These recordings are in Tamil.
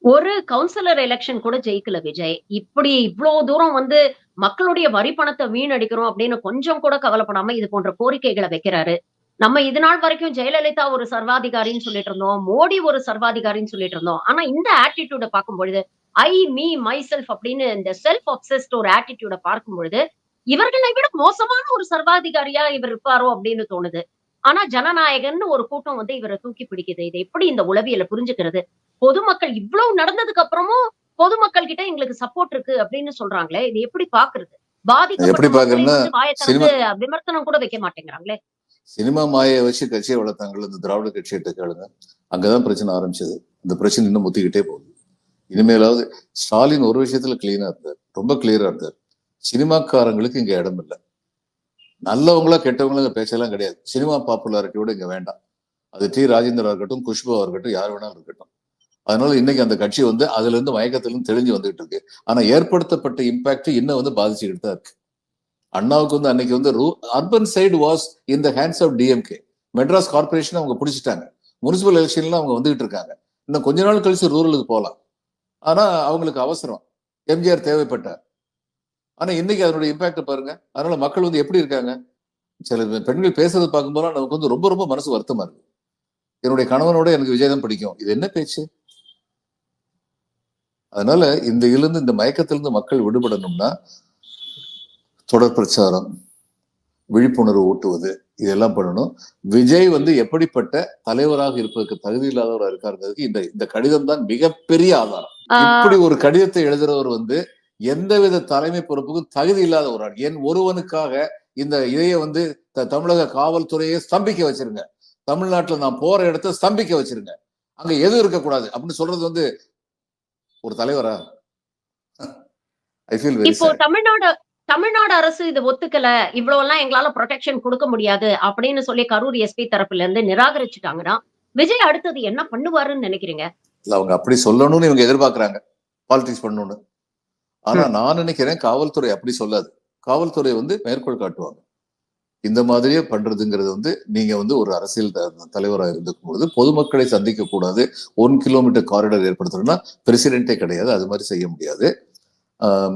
ஒரு கவுன்சிலர் எலெக்ஷன் கூட ஜெயிக்கல விஜய். இப்படி இவ்வளவு தூரம் வந்து மக்களுடைய வரி பணத்தை வீணடிக்கிறோம் அப்படின்னு கொஞ்சம் கூட கவலைப்படாம இது போன்ற கோரிக்கைகளை வைக்கிறாரு. நம்ம இது நாள் வரைக்கும் ஜெயலலிதா ஒரு சர்வாதிகாரின்னு சொல்லிட்டு இருந்தோம். மோடி ஒரு சர்வாதிகாரின்னு சொல்லிட்டு இருந்தோம். ஆனா இந்த ஆட்டிடியூட பார்க்கும் பொழுது, ஐ, மீ, மை செல்ஃப் அப்படின்னு இந்த செல்ஃப் அப்செஸ்ட் ஒரு ஆட்டிடியூட பார்க்கும் பொழுது, இவர்களை விட மோசமான ஒரு சர்வாதிகாரியா இவர் இருப்பாரோ அப்படின்னு தோணுது. ஆனா ஜனநாயகன்னு ஒரு கூட்டம் வந்து இவர தூக்கி பிடிக்குது. இத எப்படி இந்த உளவியல புரிஞ்சுக்கிறது? பொதுமக்கள் இவ்வளவு நடந்ததுக்கு அப்புறமும் பொதுமக்கள் கிட்ட எங்களுக்கு சப்போர்ட் இருக்கு அப்படின்னு சொல்றாங்களே. இது எப்படி பார்க்கிறது? பாதிக்கப்பட்ட விமர்சனம் கூட வைக்க மாட்டேங்கிறாங்களே. சினிமா மாயை வச்சு கட்சியை வளர்த்தாங்கல்ல இந்த திராவிட கட்சிகிட்ட கேளுங்க அங்கதான் பிரச்சனை ஆரம்பிச்சது இந்த பிரச்சனை இன்னும் முத்திக்கிட்டே போகுது இனிமேலாவது ஸ்டாலின் ஒரு விஷயத்துல கிளீனா இருந்தார் ரொம்ப கிளியரா இருந்தார் சினிமாக்காரங்களுக்கு இங்க இடம் இல்லை நல்லவங்களா கெட்டவங்களும் பேச்செல்லாம் கிடையாது. சினிமா பாப்புலாரிட்டியோட இங்க வேண்டாம். அது டி ராஜேந்திரா இருக்கட்டும் குஷ்புவா இருக்கட்டும் யார் வேணாலும் இருக்கட்டும். அதனால இன்னைக்கு அந்த கட்சி வந்து அதுல இருந்து மயக்கத்துல இருந்து தெளிஞ்சு வந்துட்டு இருக்கு. ஆனா ஏற்படுத்தப்பட்ட இம்பாக்ட் இன்னும் வந்து பாதிச்சுக்கிட்டு தான் இருக்கு. அண்ணாவுக்கு வந்து அன்னைக்கு வந்து ரூ urban side was in the hands of DMK Madras corporation அவங்க பிடிச்சிட்டாங்க. முனிசிபல் எலெக்ஷன்ல அவங்க வந்துகிட்டு இருக்காங்க. இன்னும் கொஞ்ச நாள் கழிச்சு ரூரலுக்கு போகலாம் ஆனா அவங்களுக்கு அவசரம். எம்ஜிஆர் தேவைப்பட்டார். ஆனா இன்னைக்கு அதனுடைய இம்பாக்ட் பாருங்க. அதனால மக்கள் வந்து எப்படி இருக்காங்க? சில பெண்கள் பேசுறதை பார்க்கும்போது நமக்கு வந்து ரொம்ப ரொம்ப மனசு வருத்தமா இருக்கு. என்னுடைய கணவனோட எனக்கு விஜய் தான் பிடிக்கும். இது என்ன பேச்சு? அதனால இந்த இருந்து இந்த மயக்கத்திலிருந்து மக்கள் விடுபடணும்னா தொடர் பிரச்சாரம் விழிப்புணர்வு ஊட்டுவது இதெல்லாம் பண்ணணும். விஜய் வந்து எப்படிப்பட்ட தலைவராக இருப்பதற்கு தகுதி இல்லாதவராக இருக்காருங்கிறதுக்கு இந்த இந்த கடிதம் தான் மிகப்பெரிய ஆதாரம். இப்படி ஒரு கடிதத்தை எழுதுறவர் வந்து எந்தவித தலைமை பொறுப்புக்கும் தகுதி இல்லாத ஒரு ஆள். என் ஒருவனுக்காக இந்த இதைய வந்து தமிழக காவல்துறையை ஸ்தம்பிக்க வச்சிருங்க. தமிழ்நாட்டுல நான் போற இடத்த ஸ்தம்பிக்க வச்சிருங்க. அங்க எதுவும் இருக்கக்கூடாது. அப்படின்னு சொல்றது வந்து ஒரு தலைவரா? இப்போ தமிழ்நாடு தமிழ்நாடு அரசு இது ஒத்துக்கல. இவ்வளவு எல்லாம் எங்களால ப்ரொடெக்ஷன் கொடுக்க முடியாது அப்படின்னு சொல்லி கரூர் எஸ்பி தரப்புல இருந்து நிராகரிச்சுட்டாங்கன்னா விஜய் அடுத்தது என்ன பண்ணுவாருன்னு நினைக்கிறீங்க? இல்ல அவங்க அப்படி சொல்லணும்னு இவங்க எதிர்பார்க்கறாங்க. பாலிடிக்ஸ் பண்ணணும்னு. ஆனா நான் நினைக்கிறேன் காவல்துறை அப்படி சொல்லாது. காவல்துறை வந்து மேற்கோள் காட்டுவாங்க. இந்த மாதிரியே பண்றதுங்கிறது வந்து நீங்க வந்து ஒரு அரசியல் த- தலைவரா இருந்துக்கும் பொழுது பொதுமக்களை சந்திக்க கூடாது ஒன் கிலோமீட்டர் காரிடர் ஏற்படுத்தணும்னா பிரசிடென்ட்டே கிடையாது. அது மாதிரி செய்ய முடியாது.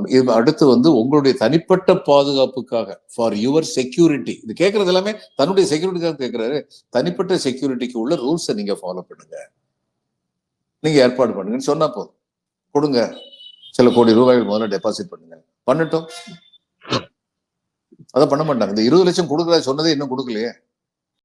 இது அடுத்து வந்து உங்களுடைய தனிப்பட்ட பாதுகாப்புக்காக ஃபார் யுவர் செக்யூரிட்டி இது கேட்கறது எல்லாமே தன்னுடைய செக்யூரிட்டிக்காக கேட்கிறாரு தனிப்பட்ட செக்யூரிட்டிக்கு உள்ள ரூல்ஸை நீங்க ஃபாலோ பண்ணுங்க. நீங்க ஏற்பாடு பண்ணுங்கன்னு சொன்னா போதும். கொடுங்க. சில கோடி ரூபாய்கள் முதல்ல டெபாசிட் பண்ணுங்க. பண்ணட்டும். அதை பண்ண மாட்டாங்க. இந்த இருபது லட்சம் கொடுக்கறதா சொன்னதே இன்னும் கொடுக்கலையே.